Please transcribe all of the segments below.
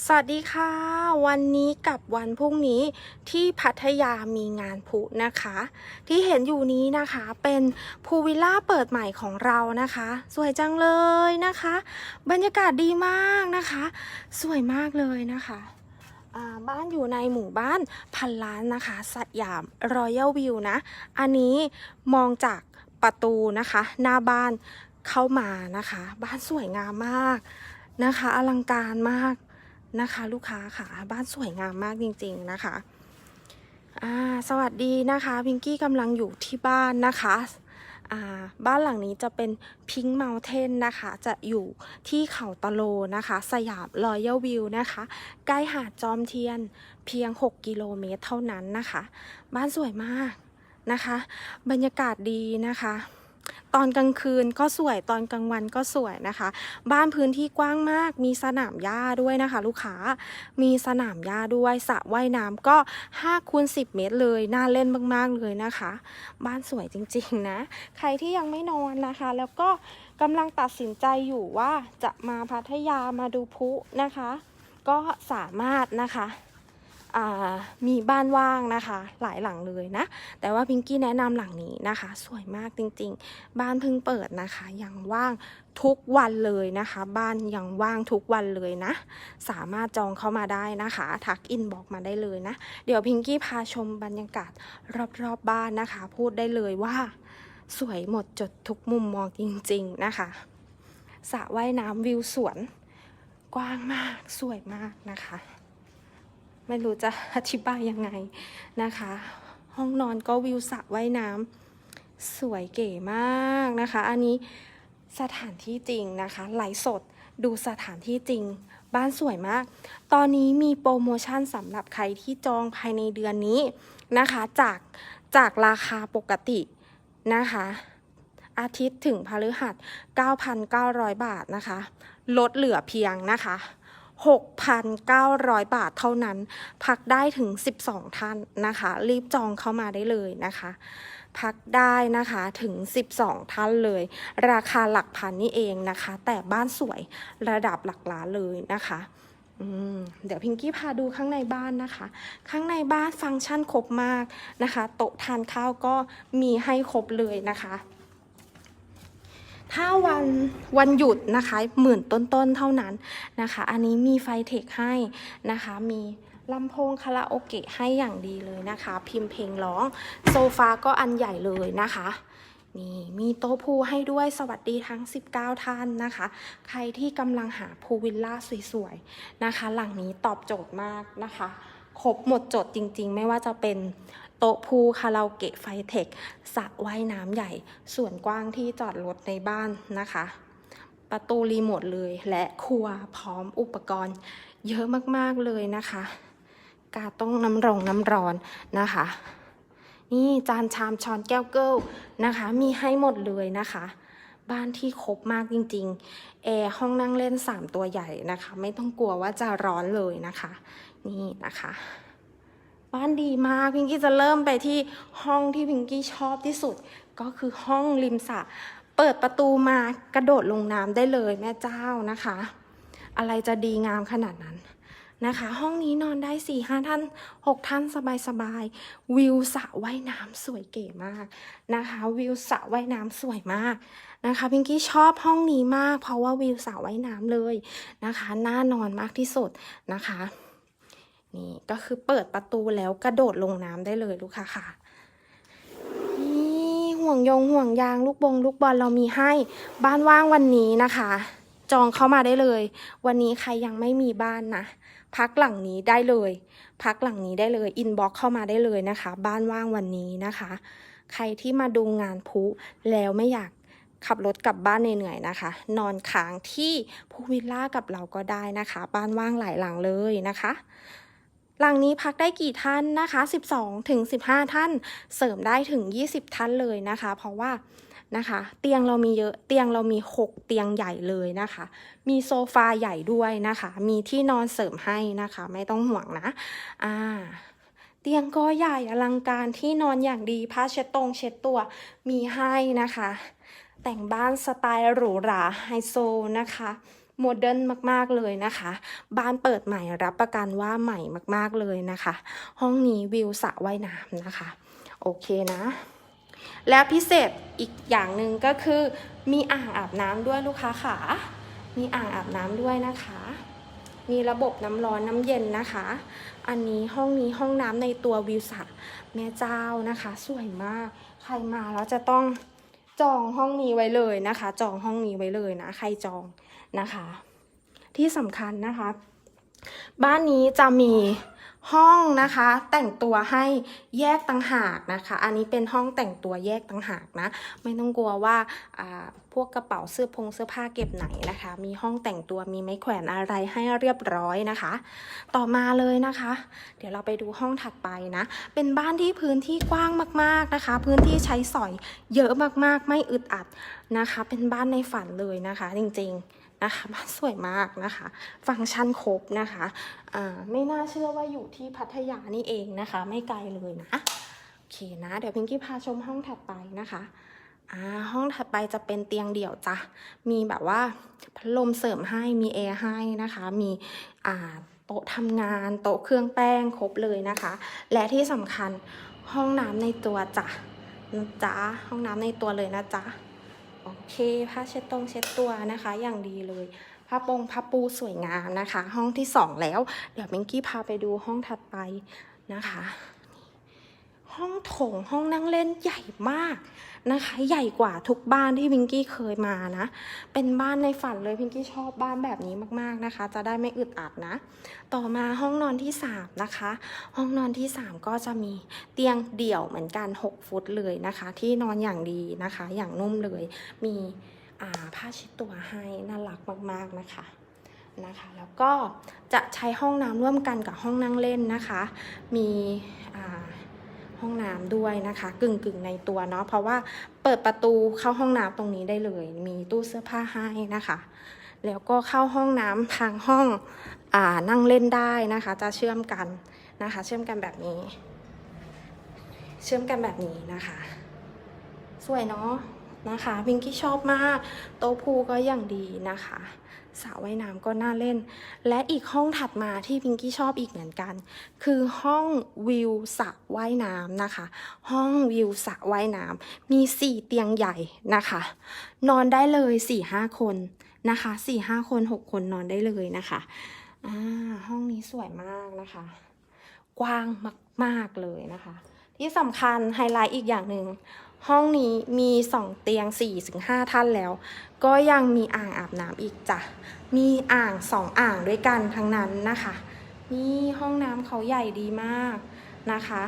สวัสดีค่ะ วันนี้กับวันพรุ่งนี้ที่พัทยามีงานพุนะคะ ที่เห็นอยู่นี้นะคะเป็นพูวิลล่าเปิดใหม่ของเรานะคะ สวยจังเลยนะคะ บรรยากาศดีมากนะคะ สวยมากเลยนะคะบ้านอยู่ในหมู่บ้านพันล้านนะคะ สยามรอยัลวิวนะ อันนี้มองจากประตูนะคะ หน้าบ้านเข้ามานะคะ บ้านสวยงามมากนะคะ อลังการมาก นะคะ ลูกค้าค่ะ บ้านสวยงามมากจริง ๆนะคะอ่าสวัสดีนะคะพิงกี้กำลังอยู่ที่บ้านนะคะอ่าบ้านหลังนี้จะเป็นพิง k ์เม t เทนนะคะ จะอยู่ที่เขาตะโลนะคะ สยามรอยัลวิวนะคะ ใกล้หาดจอมเทียนเพียง 6 กิโลเมตรเท่านั้นนะคะ บ้านสวยมากนะคะ บรรยากาศดีนะคะ ตอนกลางคืนก็สวยตอนกลางวันก็สวยนะคะ บ้านพื้นที่กว้างมาก มีสนามหญ้าด้วยนะคะ ลูกค้ามีสนามหญ้าด้วยสระว่ายน้ำก็5คูณ10 เมตรเลย น่าเล่นมากๆเลยนะคะ บ้านสวยจริงๆนะ ใครที่ยังไม่นอนนะคะ แล้วก็กำลังตัดสินใจอยู่ว่าจะมาพัทยามาดูพุนะคะ ก็สามารถนะคะ มีบ้านว่างนะคะ หลายหลังเลยนะ แต่ว่าพิงกี้แนะนำหลังนี้นะคะ สวยมากจริงๆ บ้านเพิ่งเปิดนะคะ ยังว่างทุกวันเลยนะคะ บ้านยังว่างทุกวันเลยนะ สามารถจองเข้ามาได้นะคะ ทักอินบอกมาได้เลยนะ เดี๋ยวพิงกี้พาชมบรรยากาศรอบๆบบ้านนะคะ พูดได้เลยว่า สวยหมดจดทุกมุมมองจริงๆนะคะสระว่ายน้ำวิวสวน กว้างมากสวยมากนะคะ ไม่รู้จะอธิบายยังไงนะคะ ห้องนอนก็วิวสระว่ายน้ำสวยเก๋มากนะคะ อันนี้สถานที่จริงนะคะไหลสดดูสถานที่จริง บ้านสวยมาก ตอนนี้มีโปรโมชั่นสำหรับใครที่จองภายในเดือนนี้นะคะ จากจากราคาปกตินะคะ อาทิตย์ถึงพฤหัส 9,900 บาทนะคะ ลดเหลือเพียงนะคะ 6,900 บาทเท่านั้น พักได้ถึง 12 ท่านนะคะ รีบจองเข้ามาได้เลยนะคะ พักได้นะคะถึง 12 ท่านเลย ราคาหลักพันนี่เองนะคะ แต่บ้านสวยระดับหลักล้านเลยนะคะเดี๋ยวพิงกี้พาดูข้างในบ้านนะคะ ข้างในบ้านฟังก์ชันครบมากนะคะ โต๊ะทานข้าวก็มีให้ครบเลยนะคะ ถ้าวันวันหยุดนะคะหมื่นต้นๆเท่านั้นนะคะ อันนี้มีไฟเทคให้นะคะมีลำโพงคาราโอเกะให้อย่างดีเลยนะคะ พิมพ์เพลงร้องโซฟาก็อันใหญ่เลยนะคะนี่มีโต๊ะพูให้ด้วยสวัสดีทั้ง 19 ท่านนะคะ ใครที่กำลังหาพูลวิลล่าสวยๆนะคะ หลังนี้ตอบโจทย์มากนะคะ ครบหมดจดจริง ๆ ไม่ว่าจะเป็นโต๊ะพูคาราโอเกะไฟเทคสระว่ายน้ำใหญ่ ส่วนกว้างที่จอดรถในบ้านนะคะ ประตูรีโมทเลยและครัวพร้อมอุปกรณ์ เยอะมากๆเลยนะคะ กาต้องน้ำร้องน้ำร้อนนะคะ นี่จานชามช้อนแก้วเกิลนะคะ มีให้หมดเลยนะคะ บ้านที่ครบมากจริงๆแอร์ห้องนั่งเล่น 3 ตัวใหญ่นะคะ ไม่ต้องกลัวว่าจะร้อนเลยนะคะ นี่นะคะ บ้านดีมากพิงกี้จะเริ่มไปที่ห้องที่พิงกี้ชอบที่สุด ก็คือห้องริมสระเปิดประตูมากระโดดลงน้ำได้เลยแม่เจ้านะคะ อะไรจะดีงามขนาดนั้นนะคะ ห้องนี้นอนได้4ี่ห้าท่านหกท่านสบายสบายๆวิวสระว่ายน้ำสวยเก๋มากนะคะ วิวสระว่ายน้ำสวยมากนะคะพิงกี้ชอบห้องนี้มาก เพราะว่าวิวสระว่ายน้ำเลยนะคะน่านอนมากที่สุดนะคะ นี่ก็คือเปิดประตูแล้วกระโดดลงน้ำได้เลยลูกค้าค่ะนี่ห่วงยงห่วงยางลูกบงลูกบอลเรามีให้บ้านว่างวันนี้นะคะ จองเข้ามาได้เลย วันนี้ใครยังไม่มีบ้านนะพักหลังนี้ได้เลย พักหลังนี้ได้เลยอินบ็อกเข้ามาได้เลยนะคะ บ้านว่างวันนี้นะคะ ใครที่มาดูงานพุแล้วไม่อยากขับรถกลับบ้านเหนื่อยๆนะคะ นอนค้างที่พูวิลล่ากับเราก็ได้นะคะ บ้านว่างหลายหลังเลยนะคะ หลังนี้พักได้กี่ท่านนะคะ 12ถึง15 ท่าน เสริมได้ถึง 20 ท่านเลยนะคะ เพราะว่านะคะ เตียงเรามีเยอะเตียงเรามี 6 เตียงใหญ่เลยนะคะ มีโซฟาใหญ่ด้วยนะคะ มีที่นอนเสริมให้นะคะ ไม่ต้องห่วงนะอ่าเตียงก็ใหญ่อลังการที่นอนอย่างดีผ้าเช็ดตรงเช็ดตัวมีให้นะคะ แต่งบ้านสไตล์หรูหราไฮโซนะคะ โมเดิร์นมากๆเลยนะคะ บ้านเปิดใหม่รับประกันว่าใหม่มากๆเลยนะคะ ห้องนี้วิวสระว่ายน้ำนะคะ โอเคนะ แล้วพิเศษอีกอย่างหนึ่งก็คือ มีอ่างอาบน้ำด้วยลูกค้าขามีอ่างอาบน้ำด้วยนะคะ มีระบบน้ำร้อนน้ำเย็นนะคะ อันนี้ห้องนี้ห้องน้ำในตัววิวสระแม่เจ้านะคะ สวยมาก ใครมาแล้วจะต้อง จองห้องนี้ไว้เลยนะคะ จองห้องนี้ไว้เลยนะ ใครจองนะคะ ที่สำคัญนะคะ บ้านนี้จะมีห้องนะคะ แต่งตัวให้แยกต่างหากนะคะ อันนี้เป็นห้องแต่งตัวแยกต่างหากนะ ไม่ต้องกลัวว่าอ่า พวกกระเป๋าเสื้อพงเสื้อผ้าเก็บไหนนะคะ มีห้องแต่งตัวมีไม้แขวนอะไรให้เรียบร้อยนะคะ ต่อมาเลยนะคะ เดี๋ยวเราไปดูห้องถัดไปนะ เป็นบ้านที่พื้นที่กว้างมากๆนะคะ พื้นที่ใช้สอยเยอะมากๆ ไม่อึดอัดนะคะ เป็นบ้านในฝันเลยนะคะ จริงๆนะคะบ้านสวยมากนะคะ ฟังก์ชันครบนะคะไม่น่าเชื่อว่าอยู่ที่พัทยานี่เองนะคะ ไม่ไกลเลยนะ โอเคนะ เดี๋ยวพิงกี้พาชมห้องถัดไปนะคะ อ่าห้องถัดไปจะเป็นเตียงเดี่ยวจ้ะ มีแบบว่าพัดลมเสริมให้ มีแอร์ให้นะคะ มีอ่าโต๊ะทำงาน โต๊ะเครื่องแป้งครบเลยนะคะ และที่สำคัญห้องน้ำในตัวจ้ะนะจ๊ะ ห้องน้ำในตัวเลยนะจ๊ะ โอเค ผ้าเช็ดตรงเช็ดตัวนะคะ อย่างดีเลยผ้าปงผ้าปูสวยงามนะคะ ห้องที่สองแล้ว เดี๋ยวมิงกี้พาไปดูห้องถัดไปนะคะ ห้องโถงห้องนั่งเล่นใหญ่มากนะคะ ใหญ่กว่าทุกบ้านที่พิงกี้เคยมานะ เป็นบ้านในฝันเลยพิงกี้ชอบบ้านแบบนี้มากๆนะคะ จะได้ไม่อึดอัดนะ ต่อมาห้องนอนที่สามนะคะ ห้องนอนที่สามก็จะมีเตียงเดี่ยวเหมือนกัน 6 ฟุตเลยนะคะ ที่นอนอย่างดีนะคะ อย่างนุ่มเลย มีผ้าเช็ดตัวให้น่ารักมากๆนะคะนะคะแล้วก็จะใช้ห้องน้ำร่วมกันกับห้องนั่งเล่นนะคะ มีอ่า ห้องน้ำด้วยนะคะ กึ่งกึ่งในตัวเนาะเพราะว่าเปิดประตูเข้าห้องน้ำตรงนี้ได้เลย มีตู้เสื้อผ้าให้นะคะ แล้วก็เข้าห้องน้ำทางห้องอ่านั่งเล่นได้นะคะ จะเชื่อมกันนะคะ เชื่อมกันแบบนี้ เชื่อมกันแบบนี้นะคะ สวยเนาะ นะคะพิงกี้ชอบมาก โต๊ะพูก็อย่างดีนะคะสระว่ายน้ำก็น่าเล่น และอีกห้องถัดมาที่พิงกี้ชอบอีกเหมือนกัน คือห้องวิวสระว่ายน้ำนะคะ ห้องวิวสระว่ายน้ำมีสี่เตียงใหญ่นะคะ นอนได้เลยสี่ห้าคนนะคะสี่ห้าคนหกคนนอนได้เลยนะคะอ่าห้องนี้สวยมากนะคะ กว้างมาก ๆ เลยนะคะ ที่สำคัญไฮไลท์อีกอย่างหนึ่ง ห้องนี้มีสองเตียง4ี่ถึงห้าท่านแล้ว ก็ยังมีอ่างอาบน้ำอีกจ้ะ มีอ่างสองอ่างด้วยกันทั้งนั้นนะคะ นี่ห้องน้ำเขาใหญ่ดีมากนะคะ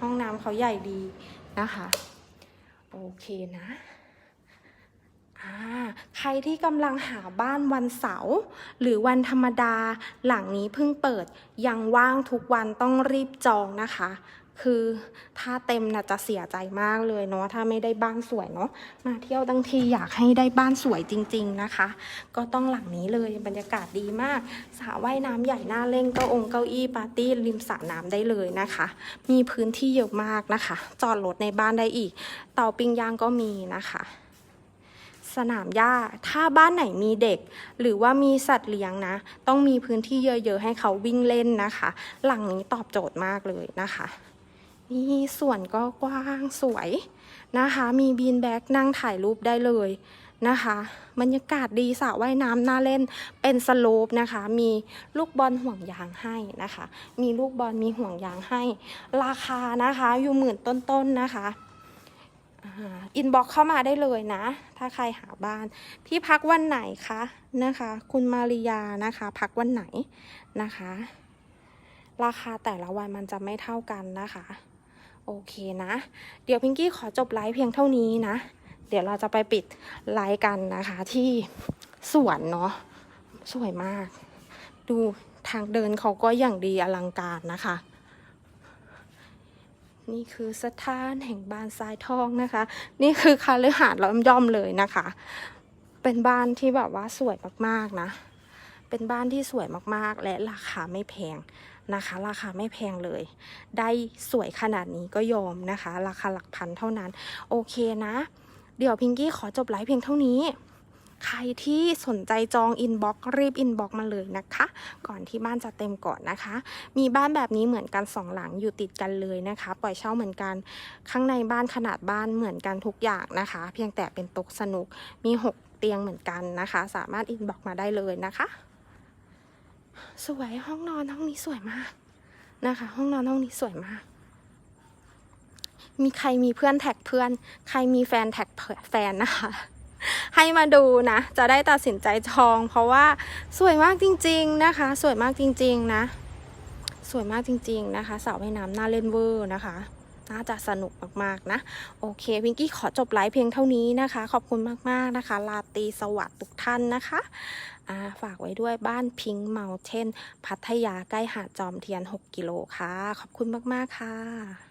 ห้องน้ำเขาใหญ่ดีนะคะ โอเคนะอ่าใครที่กำลังหาบ้านวันเสาร์หรือวันธรรมดาหลังนี้เพิ่งเปิดยังว่างทุกวันต้องรีบจองนะคะ คือถ้าเต็มน่ะจะเสียใจมากเลยเนาะถ้าไม่ได้บ้านสวยเนาะมาเที่ยวทั้งทีอยากให้ได้บ้านสวยจริง ๆนะคะ ก็ต้องหลังนี้เลยบรรยากาศดีมากสระว่ายน้ำใหญ่หน้าเล่นเก้าองเก้าอี้ปาร์ตี้ริมสระน้ำได้เลยนะคะ มีพื้นที่เยอะมากนะคะ จอดรถในบ้านได้อีก เตาปิ้งย่างก็มีนะคะสนามหญ้า ถ้าบ้านไหนมีเด็ก หรือว่ามีสัตว์เลี้ยงนะ ต้องมีพื้นที่เยอะๆ ให้เขาวิ่งเล่นนะคะ หลังนี้ตอบโจทย์มากเลยนะคะ นี่ส่วนก็กว้างสวยนะคะ มีบีนแบ็กนั่งถ่ายรูปได้เลยนะคะบรรยากาศดีสระว่ายน้ำน่าเล่นเป็นสโลปนะคะ มีลูกบอลห่วงยางให้นะคะ มีลูกบอลมีห่วงยางให้ ราคานะคะอยู่หมื่นต้นๆนะคะอินบ็อกเข้ามาได้เลยนะ ถ้าใครหาบ้านพี่พักวันไหนคะนะคะ คุณมาริยานะคะ พักวันไหนนะคะ ราคาแต่ละวันมันจะไม่เท่ากันนะคะ โอเคนะ เดี๋ยวพิงกี้ขอจบไลฟ์เพียงเท่านี้นะ เดี๋ยวเราจะไปปิดไลฟ์กันนะคะที่สวนเนาะสวยมาก ดูทางเดินเขาก็อย่างดีอลังการนะคะ นี่คือสถานแห่งบ้านทรายทองนะคะ นี่คือคาลือหาดล้อมย่อมเลยนะคะ เป็นบ้านที่แบบว่าสวยมากๆนะ เป็นบ้านที่สวยมากๆ และราคาไม่แพง นะคะ ราคาไม่แพงเลย ได้สวยขนาดนี้ก็ยอมนะคะ ราคาหลักพันเท่านั้น โอเคนะ เดี๋ยวพิงกี้ขอจบไลฟ์เพียงเท่านี้ ใครที่สนใจจองอินบ็อกรีบอินบ็อกมาเลยนะคะ ก่อนที่บ้านจะเต็มก่อนนะคะ มีบ้านแบบนี้เหมือนกันสองหลังอยู่ติดกันเลยนะคะ ปล่อยเช่าเหมือนกัน ข้างในบ้านขนาดบ้านเหมือนกันทุกอย่างนะคะ เพียงแต่เป็นต๊ะสนุกมีหกเตียงเหมือนกันนะคะ สามารถอินบ็อกมาได้เลยนะคะ สวยห้องนอนห้องนี้สวยมากนะคะ ห้องนอนห้องนี้สวยมาก มีใครมีเพื่อนแท็กเพื่อน ใครมีแฟนแท็กแฟนนะคะ ให้มาดูนะ จะได้ตัดสินใจจอง เพราะว่าสวยมากจริง ๆนะคะ สวยมากจริง ๆ นะ สวยมากจริง ๆ นะคะสระว่ายน้ำน่าเล่นเวอร์นะคะน่าจะสนุกมากๆนะ โอเควิงกี้ขอจบไลฟ์เพียงเท่านี้นะคะ ขอบคุณมากๆนะคะ ลาตีสวัสดิ์ทุกท่านนะคะ อ่าฝากไว้ด้วยบ้านพิงค์เมาเทนพัทยาใกล้หาดจอมเทียน 6 กิโลค่ะ ขอบคุณมาก ๆ ค่ะ